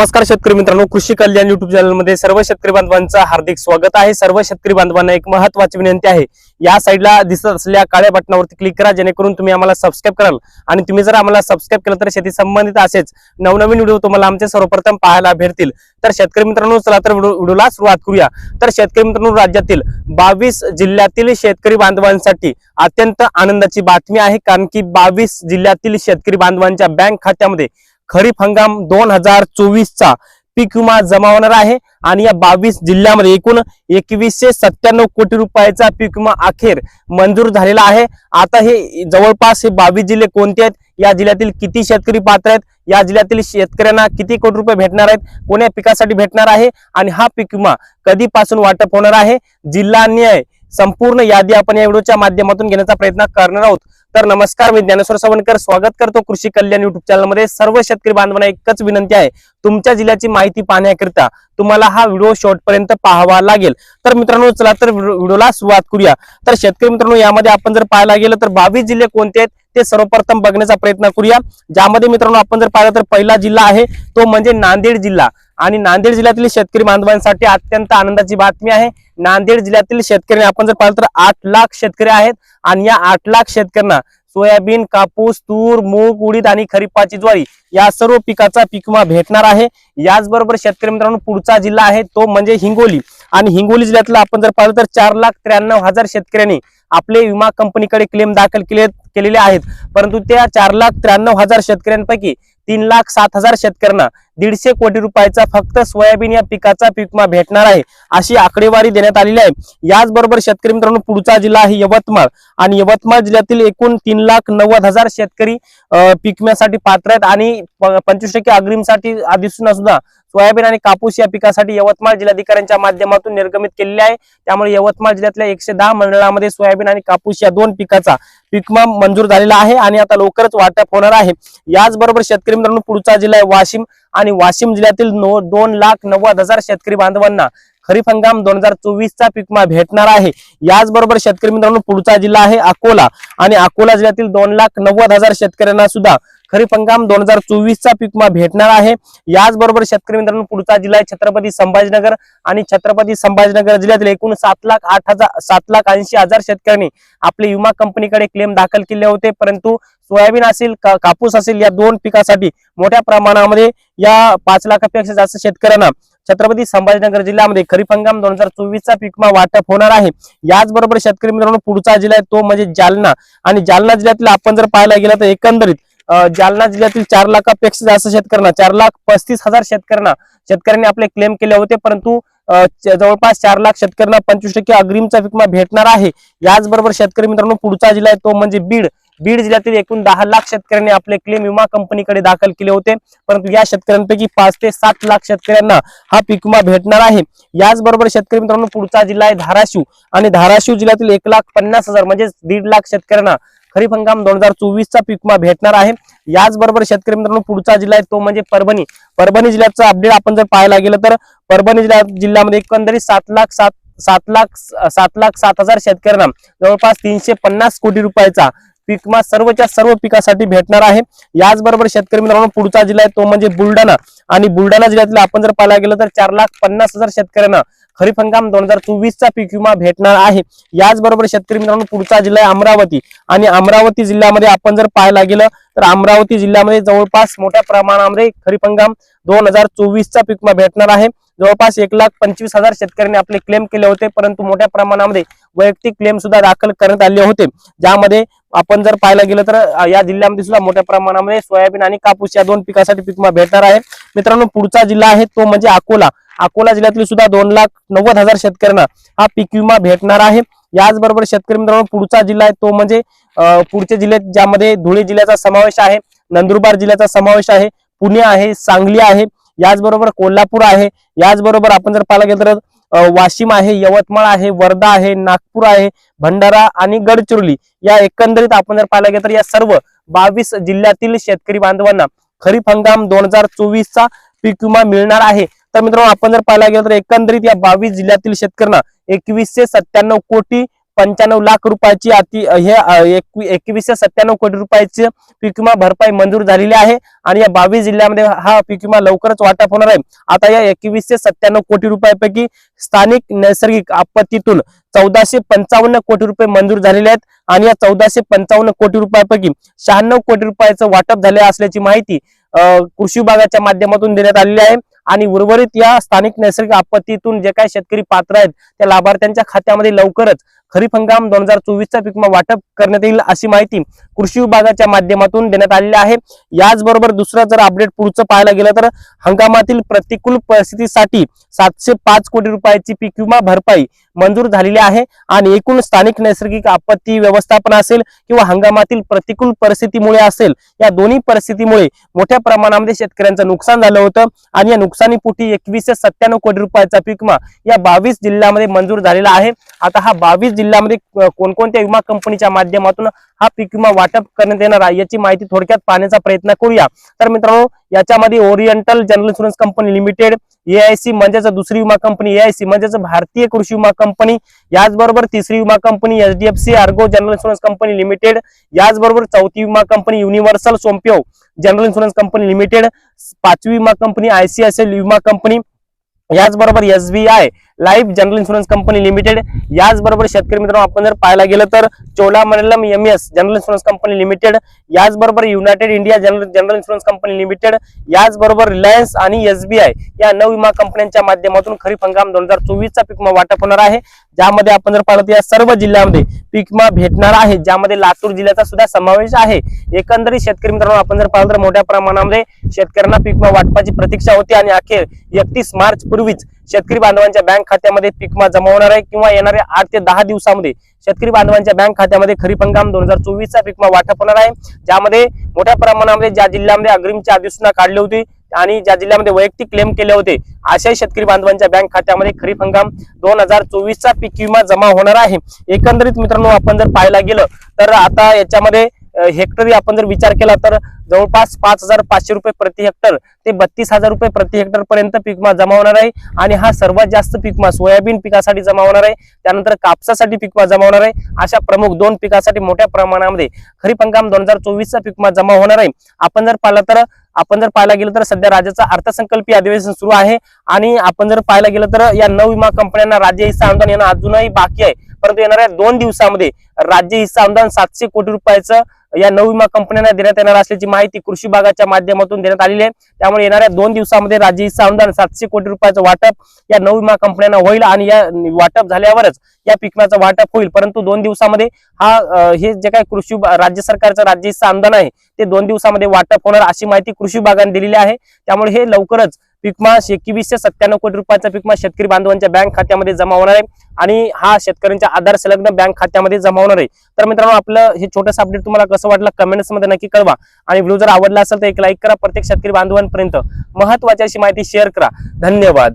नमस्कार शेतकरी मित्रांनो कृषी कल्याण युट्यूब चॅनलमध्ये सर्व शेतकरी बांधवांचं हार्दिक स्वागत आहे. सर्व शेतकरी बांधवांना एक महत्वाची विनंती आहे. या साईडला दिसत असलेल्या काळ्या बटनावरती क्लिक करा जेणेकरून तुम्ही आम्हाला सबस्क्राईब कराल. आणि तुम्ही जर आम्हाला सबस्क्राईब केलं तर शेती संबंधित असेच नवनवीन व्हिडिओ तुम्हाला आमचे सर्वप्रथम पाहायला भेटतील. तर शेतकरी मित्रांनो चला तर व्हिडिओला सुरुवात करूया. तर शेतकरी मित्रांनो राज्यातील बावीस जिल्ह्यातील शेतकरी बांधवांसाठी अत्यंत आनंदाची बातमी आहे कारण की बावीस जिल्ह्यातील शेतकरी बांधवांच्या बँक खात्यामध्ये खरीप हंगाम दोन हजार चोवीसचा पीक विमा जमा होणार आहे आणि या बावीस जिल्ह्यामध्ये एकूण एकवीसशे सत्त्याण्णव कोटी रुपयाचा पीक विमा अखेर मंजूर झालेला आहे. आता हे जवळपास हे बावीस जिल्हे कोणते आहेत? या जिल्ह्यातील किती शेतकरी पात्र आहेत? या जिल्ह्यातील शेतकऱ्यांना किती कोटी रुपये भेटणार आहेत? कोण्या पिकासाठी भेटणार आहे? आणि हा पीक विमा कधीपासून वाटप होणार आहे? जिल्हा न्याय संपूर्ण यादी आपण या व्हिडिओच्या माध्यमातून घेण्याचा प्रयत्न करणार आहोत. तर नमस्कार मी ज्ञानेश्वर सावंतकर स्वागत करतो कृषी कल्याण युट्यूब चॅनलमध्ये सर्व शेतकरी बांधवांना एकच विनंती आहे तुमच्या जिल्ह्याची माहिती पाहण्याकरिता तुम्हाला हा व्हिडिओ शेवटपर्यंत पाहावा लागेल. तर मित्रांनो चला तर व्हिडिओला सुरुवात करूया. तर शेतकरी मित्रांनो यामध्ये आपण जर पाहायला गेलं तर बावीस जिल्हे कोणते आहेत ते सर्वप्रथम बघण्याचा प्रयत्न करूया. ज्यामध्ये मित्रांनो आपण जर पाहिलं तर पहिला जिल्हा आहे तो म्हणजे नांदेड जिल्हा. आणि नांदेड जिल्ह्यातील शेतकरी बांधवांसाठी अत्यंत आनंदाची बातमी आहे. नांदेड जिल्ह्यातील शेतकरी आपण जर पाहिलं तर आठ लाख शेतकरी आहेत आणि या आठ लाख शेतकऱ्यांना सोयाबीन कापूस तूर मूग उडीद आणि खरीपाची ज्वारी या सर्व पिकाचा पीक विमा भेटणार आहे. याचबरोबर शेतकरी मित्रांनो पुढचा जिल्हा आहे तो म्हणजे हिंगोली. आणि हिंगोली जिल्ह्यातला आपण जर पाहिलं तर चार लाख त्र्याण्णव हजार शेतकऱ्यांनी आपले विमा कंपनीकडे क्लेम दाखल केले केलेले आहेत. परंतु त्या चार लाख त्र्याण्णव हजार शेतकऱ्यांपैकी तीन लाख सात हजार शेतकऱ्यांना दीडशे कोटी रुपयाचा फक्त सोयाबीन या पिकाचा पीकमा भेटणार आहे अशी आकडेवारी देण्यात आलेली आहे. याचबरोबर शेतकरी मित्रांनो पुढचा जिल्हा आहे यवतमाळ. आणि यवतमाळ जिल्ह्यातील एकूण तीन लाख नव्वद हजार शेतकरी अं, पात्र आहेत. आणि पंचवीस टक्के अग्रिमसाठी आधीसून सुद्धा सोयाबीन आणि कापूस या पिकासाठी यवतमाळ जिल्हाधिकाऱ्यांच्या माध्यमातून निर्गमित केलेले आहे. त्यामुळे यवतमाळ जिल्ह्यातल्या एकशे दहा मंडळामध्ये सोयाबीन आणि कापूस या दोन पिकाचा पीक मंजूर झालेला आहे आणि आता लवकरच वाटप होणार आहे. याचबरोबर शेतकरी मित्रांनो पुढचा जिल्हा आहे वाशिम आणि वाशिम जिल्ह्यातील दोन लाख नव्वद हजार शेतकरी बांधवांना खरीप हंगाम दोन हजार चोवीस चा भेटणार आहे. याचबरोबर शेतकरी मित्रांनो पुढचा जिल्हा आहे अकोला आणि अकोला जिल्ह्यातील दोन लाख नव्वद हजार शेतकऱ्यांना सुद्धा खरीप हंगाम दोन हजार चोवीसचा पीक विमा भेटणार आहे. याचबरोबर शेतकरी मित्रांनो पुढचा जिल्हा आहे छत्रपती संभाजीनगर आणि छत्रपती संभाजीनगर जिल्ह्यातील एकूण सात लाख आठ हजार सात लाख ऐंशी हजार शेतकऱ्यांनी आपले विमा कंपनीकडे क्लेम दाखल केले होते. परंतु सोयाबीन असेल का- कापूस असेल या दोन पिकासाठी मोठ्या प्रमाणामध्ये या पाच लाखापेक्षा जास्त शेतकऱ्यांना छत्रपती संभाजीनगर जिल्ह्यामध्ये खरीप हंगाम दोन हजार चोवीसचा पीकमा वाटप होणार आहे. याचबरोबर शेतकरी मित्रांनो पुढचा जिल्हा आहे तो म्हणजे जालना. आणि जालना जिल्ह्यातील आपण जर पाहायला गेलं तर एकंदरीत जालना जिल्ह्यातील चार लाखापेक्षा जास्त शेतकऱ्यांना चार लाख पस्तीस हजार शेतकऱ्यांना शेतकऱ्यांनी आपले क्लेम केले होते परंतु अं, जवळपास चार लाख शेतकऱ्यांना पंचवीस टक्के अग्रिमचा पीक भेटणार आहे. याचबरोबर शेतकरी मित्रांनो पुढचा जिल्हा आहे तो म्हणजे बीड. बीड जिल्ह्यातील एकूण दहा लाख शेतकऱ्यांनी आपले क्लेम विमा कंपनीकडे दाखल केले होते परंतु या शेतकऱ्यांपैकी पाच ते सात लाख शेतकऱ्यांना हा पीक विमा भेटणार आहे. याचबरोबर शेतकरी मित्रांनो पुढचा जिल्हा आहे धाराशिव. आणि धाराशिव जिल्ह्यातील एक लाख पन्नास हजार म्हणजे दीड लाख शेतकऱ्यांना खरीप हंगाम दोन हजार चोवीसचा पीकमा भेटणार आहे. याचबरोबर शेतकरी मित्रांनो पुढचा जिल्हा आहे तो म्हणजे परभणी. परभणी जिल्ह्याचा अपडेट आपण जर पाहायला गेलं तर परभणी जिल्ह्या जिल्ह्यामध्ये एकंदरीत सात लाख सात सात लाख सात लाख सात हजार शेतकऱ्यांना जवळपास तीनशे पन्नास कोटी रुपयाचा पीकमा सर्वच्या सर्व पिकासाठी भेटणार आहे. याचबरोबर शेतकरी मित्रांनो पुढचा जिल्हा आहे तो म्हणजे बुलढाणा. आणि बुलढाणा जिल्ह्यातला आपण जर पाहायला गेलं तर चार लाख पन्नास हजार शेतकऱ्यांना खरीप हंगाम दोन हजार चोवीस चा पीक विमा भेटणार आहे. याचबरोबर शेतकरी मित्रांनो पुढचा जिल्हा आहे अमरावती. आणि अमरावती जिल्ह्यामध्ये आपण जर पाहायला गेलं तर अमरावती जिल्ह्यामध्ये जवळपास मोठ्या प्रमाणामध्ये खरीप हंगाम दोन हजार चोवीसचा पीक विमा भेटणार आहे. जवळपास एक लाख पंचवीस हजार शेतकऱ्यांनी आपले क्लेम केले होते परंतु मोठ्या प्रमाणामध्ये वैयक्तिक क्लेम सुद्धा दाखल करण्यात आले होते. ज्यामध्ये आपण जर पाहायला गेलं तर या जिल्ह्यामध्ये सुद्धा मोठ्या प्रमाणामध्ये सोयाबीन आणि कापूस या दोन पिकासाठी पीक विमा भेटणार आहे मित्रांनो पुढचा जिल्हा आहे तो म्हणजे अकोला. अकोला जिल्ह्यातील सुद्धा दोन लाख नव्वद हजार शेतकऱ्यांना हा पीक विमा भेटणार आहे. याचबरोबर शेतकरी मित्रांनो पुढचा जिल्हा आहे तो म्हणजे पुढचे जिल्हे ज्यामध्ये धुळे जिल्ह्याचा समावेश आहे नंदुरबार जिल्ह्याचा समावेश आहे पुणे आहे सांगली आहे याचबरोबर कोल्हापूर आहे. याचबरोबर आपण जर पाहायला गेलं तर वाशिम आहे यवतमाळ आहे वर्धा आहे नागपूर आहे भंडारा आणि गडचिरोली या एकंदरीत आपण जर पाहायला गेलं तर या सर्व बावीस जिल्ह्यातील शेतकरी बांधवांना खरीप हंगाम दोन हजार चोवीसचा पीक विमा मिळणार आहे. तर मित्रांनो आपण जर पाहायला गेलं तर एकंदरीत या बावीस जिल्ह्यातील शेतकऱ्यांना एकवीसशे सत्त्याण्णव कोटी पंच्याण्णव लाख रुपयाची अति हे एकवीसशे सत्त्याण्णव कोटी रुपयाची पीक विमा भरपाई मंजूर झालेली आहे आणि या बावीस जिल्ह्यामध्ये हा पीक विमा लवकरच वाटप होणार आहे. आता या एकवीसशे सत्त्याण्णव कोटी रुपयापैकी स्थानिक नैसर्गिक आपत्तीतून चौदाशे पंचावन्न कोटी रुपये मंजूर झालेले आहेत आणि या चौदाशे पंचावन्न कोटी रुपयापैकी शहाण्णव कोटी रुपयाचं वाटप झाले असल्याची माहिती कृषी विभागाच्या माध्यमातून देण्यात आलेली आहे आणि उर्वरित या स्थानिक नैसर्गिक आपत्तीतून जे काही शेतकरी पात्र आहेत त्या लाभार्थ्यांच्या खात्यामध्ये लवकरच खरीप हंगाम दोन हजार चोवीसचा पीक वाटप करण्यात येईल अशी माहिती कृषी विभागाच्या माध्यमातून देण्यात आलेली आहे. याचबरोबर दुसरं जर अपडेट पुढचं पाहायला गेलं तर हंगामातील प्रतिकूल परिस्थितीसाठी सातशे पाच कोटी रुपयाची पीक विमा भरपाई मंजूर झालेली आहे आणि एकूण स्थानिक नैसर्गिक आपत्ती व्यवस्थापन असेल किंवा हंगामातील प्रतिकूल परिस्थितीमुळे असेल या दोन्ही परिस्थितीमुळे मोठ्या प्रमाणामध्ये शेतकऱ्यांचं नुकसान झालं होतं आणि या नुकसानीपोटी एकवीसशे सत्त्याण्णव कोटी रुपयाचा पीक विमा या बावीस जिल्ह्यामध्ये मंजूर झालेला आहे. आता हा बावीस जिल्ह्यामध्ये कोणकोणत्या विमा कंपनीच्या माध्यमातून हा पीक विमा वाटप करण्यात येणार आहे याची माहिती थोडक्यात पाहण्याचा प्रयत्न करूया. तर मित्रांनो याच्यामध्ये oriental general insurance company limited AIC म्हणजेच दुसरी विमा कंपनी एआयसी म्हणजेच भारतीय कृषी विमा कंपनी याचबरोबर तिसरी विमा company HDFC Ergo general insurance company limited याचबरोबर चौथी विमा company Universal Sompo general insurance company limited पाचवी विमा कंपनी आयसीआयसीआय विमा कंपनी याचबरोबर SBI life general insurance company limited. याचबरोबर शेतकरी मित्रांनो आपण जर पाहायला गेलं तर Cholamandalam M S general insurance company limited. याचबरोबर United India general general insurance company limited. याचबरोबर रिलायन्स आणि एसबीआय या नऊ विमा कंपन्यांच्या माध्यमातून खरीप हंगाम दोन हजार चोवीसचा पीक विमा वाटप होणार आहे. ज्यामध्ये आपण जर पाहिलं तर या सर्व जिल्ह्यामध्ये पीक विमा भेटणार आहे. ज्यामध्ये लातूर जिल्ह्याचा सुद्धा समावेश आहे. एकंदरीत शेतकरी मित्रांनो आपण जर पाहिलं तर मोठ्या प्रमाणामध्ये शेतकऱ्यांना पीक विमा वाटपाची प्रतीक्षा होती आणि अखेर एकतीस मार्च पूर्वीच शेतकरी बांधवांच्या बँक खात्यामध्ये पीक विमा जमा होणार आहे किंवा येणाऱ्या आठ ते दहा दिवसामध्ये शेतकरी बांधवांच्या बँक खात्यामध्ये खरीप हंगाम दोन हजार चोवीसचा पीक विमा वाटप होणार आहे. ज्यामध्ये मोठ्या प्रमाणामध्ये ज्या जिल्ह्यामध्ये अग्रिमची अधिसूचना काढली होती आणि ज्या जिल्ह्यामध्ये वैयक्तिक क्लेम केले होते अशाही शेतकरी बांधवांच्या बँक खात्यामध्ये खरीप हंगाम दोन हजार चोवीसचा पीक विमा जमा होणार आहे. एकंदरीत मित्रांनो आपण जर पाहायला गेलं तर आता याच्यामध्ये हेक्टरी आपण जर विचार केला तर जवळपास पाच हजार पाचशे रुपये प्रति हेक्टर ते बत्तीस हजार रुपये प्रति हेक्टर पर्यंत पीक जमा होणार आहे. आणि हा सर्वात जास्त पिकमा सोयाबीन पिकासाठी जमा होणार आहे. त्यानंतर कापसासाठी पिकमा जमा होणार आहे. अशा प्रमुख दोन पिकासाठी मोठ्या प्रमाणामध्ये खरीप हंगाम दोन हजार चोवीसचा पीकमा जमा होणार आहे. आपण जर पाहिलं तर आपण जर पाहायला गेलं तर सध्या राज्याचा अर्थसंकल्पीय अधिवेशन सुरू आहे. आणि आपण जर पाहायला गेलं तर या नऊ विमा कंपन्यांना राज्य हिस्सा अनुदान येणं अजूनही बाकी आहे. परंतु येणाऱ्या दोन दिवसामध्ये राज्य हिस्सा अनुदान सातशे कोटी रुपयाचं या नऊ विमा कंपन्यांना देण्यात येणार असल्याची माहिती कृषी विभागाच्या माध्यमातून देण्यात आलेली आहे. त्यामुळे येणाऱ्या दोन दिवसामध्ये राज्य हिस्सा अनुदान सातशे कोटी रुपयाचं वाटप या नऊ विमा कंपन्यांना होईल आणि या वाटप झाल्यावरच या पिकण्याचं वाटप होईल. परंतु दोन दिवसामध्ये हा हे जे काही कृषी राज्य सरकारचं राज्य हिस्सा अनुदान आहे ते दोन दिवसामध्ये वाटप होणार अशी माहिती कृषी विभागाने दिलेली आहे. त्यामुळे हे लवकरच पिकमा एकवीसशे सत्त्याण्णव कोटी रुपयाचा पिकमा शेतकरी बांधवांच्या बँक खात्यामध्ये जमा होणार आहे. आणि हा शेतकऱ्यांच्या आधार संलग्न बँक खात्यामध्ये जमा होणार आहे. तर मित्रांनो आपलं हे छोटंसं अपडेट तुम्हाला कसं वाटलं कमेंट्समध्ये नक्की कळवा. आणि व्हिडिओ जर आवडला असेल तर एक लाईक करा. प्रत्येक शेतकरी बांधवांपर्यंत महत्वाची अशी माहिती शेअर करा. धन्यवाद.